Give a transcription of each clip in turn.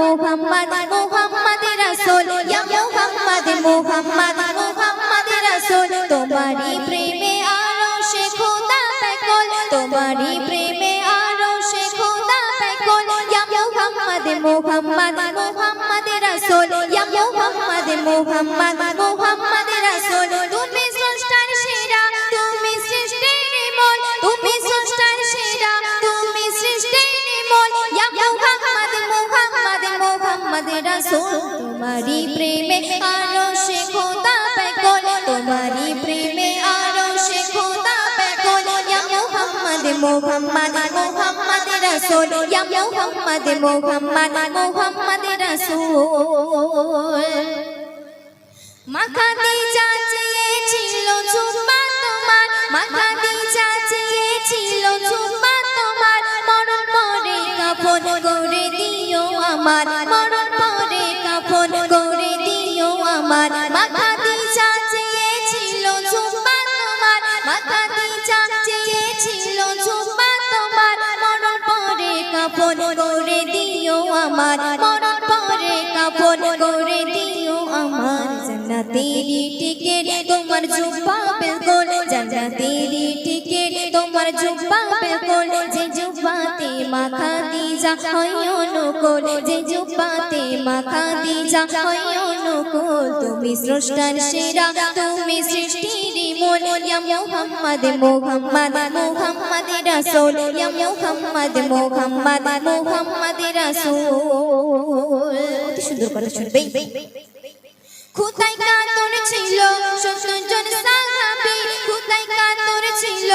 মুহাম্মদ মুহাম্মদ রাসূল। ইয়া মুহাম্মদ মুহাম্মদ মুহাম্মদ রাসূল। তোমারি প্রেমে আরও সে খোদা পাগল। তোমারি প্রেমে আরও সে খোদা পাগল। ইয়া মুহাম্মদ মুহাম্মদ মুহাম্মদ রাসূল। ইয়া মুহাম্মদ মুহাম্মদ মুহাম্মদ রাসূল। তুমি রাসূল তোমারি প্রেমে আরও সে খোদা পাগল তোমারি প্রেমে আরও সে খোদা পাগল। ইয়া মুহাম্মদ মুহাম্মদ রাসূল, ইয়া মুহাম্মদ মুহাম্মদ মুহাম্মদ রাসূল। মাথা করে দিও আমার, মরণ পরে কাফন করে দিও আমার। জান্নাতেরি টিকেট তোমার জুব্বা বিলকুল। জান্নাতেরি টিকেট তোমার জুব্বা বিলকুল। যে জুব্বাতে মাথা দিজা হয় অনুকূল যে জুব্বাতে মাথা দিজা হয় অনুকূল তুমি স্রষ্টার সেরা, তুমি সৃষ্টির মুহাম্মদ মুহাম্মদ মুহাম্মদ রাসূল, ইয়া মুহাম্মদ মুহাম্মদ মুহাম্মদ রাসূল। অতি সুন্দর শুনবে খুদাই কাতর ছিল সাহাবী। খুদাই কাতর ছিল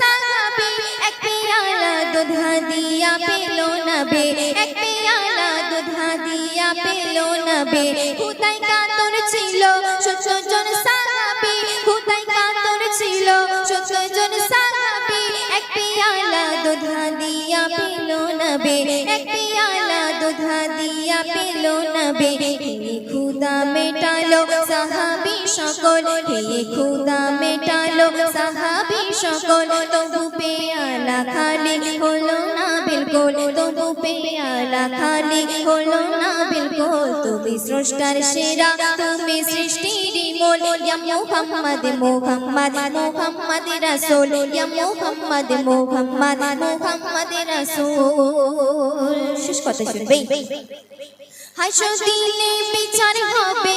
সাহাবী। এক পেয়ালা দুধ দিয়া পেল না বে এক পেয়ালা দুধ দিয়া খুদাই কাতর পেল না বে এক পেয়ালা দুধ দিয়া পেল নবে। হে খুদা মেটালো সাহাবি সকল। হে খুদা মেটালো সাহাবি সকল তবু পেয়ালা খালি হলো না বিলকুল, তবু পেয়ালা খালি হলো না বিলকুল। তুমি স্রষ্টার সেরা, তুমি সৃষ্টির মূল দিলে বিচার হবে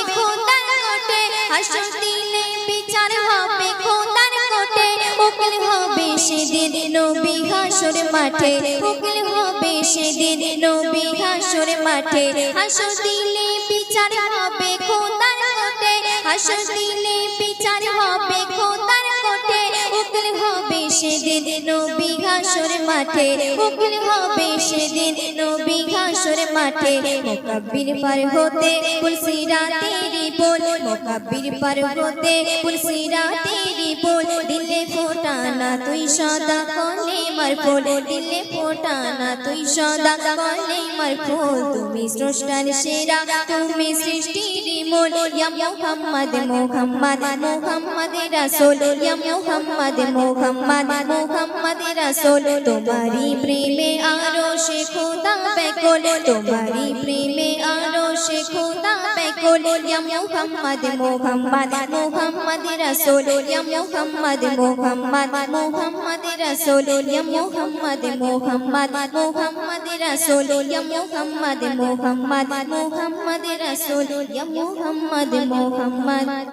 সেদিন নবী হাসর মাঠে উকিল হবে সেদিন নবী হাসর মাঠে। হাসো দিলে বিচার হবে খোদার কোটে হাসো দিলে বিচার হবে খোদার কোটে। উকিল হবে সেদিন নবী হাসর মাঠে উকিল হবে সেদিন নবী হাসর মাঠে। মোকাব্বির পার হতে পুলসিরা তেরি বল মোকাব্বির পার হতে পুলসিরা তেরি বল দিলে ফোটানা তুই সদা কলে মার ফুল দিলে ফোটানা তুই সদা কলে মার ফুল। তুমি স্রষ্টার সেরা, তুমি সৃষ্টির মূল। ইয়া মুহাম্মদ মুহাম্মদ মুহাম্মদ রাসূল। ইয়া মুহাম্মদ মুহাম্মদ মুহাম্মদ রাসূল তোমারি প্রেমে আরও সে খোদা বেকুল তোমারি প্রেমে আরও সে খোদা বেকুল ইয়া মুহাম্মদ মুহাম্মদ মুহাম্মদ রাসূল। ইয়া মুহাম্মদ মুহাম্মদ মুহাম্মদ রাসূল। ইয়া মুহাম্মদ মুহাম্মদ মুহাম্মদ রাসূল। ইয়া মুহাম্মদ মুহাম্মদ মুহাম্মদ রাসূল। ইয়া মুহাম্মদ মুহাম্মদ।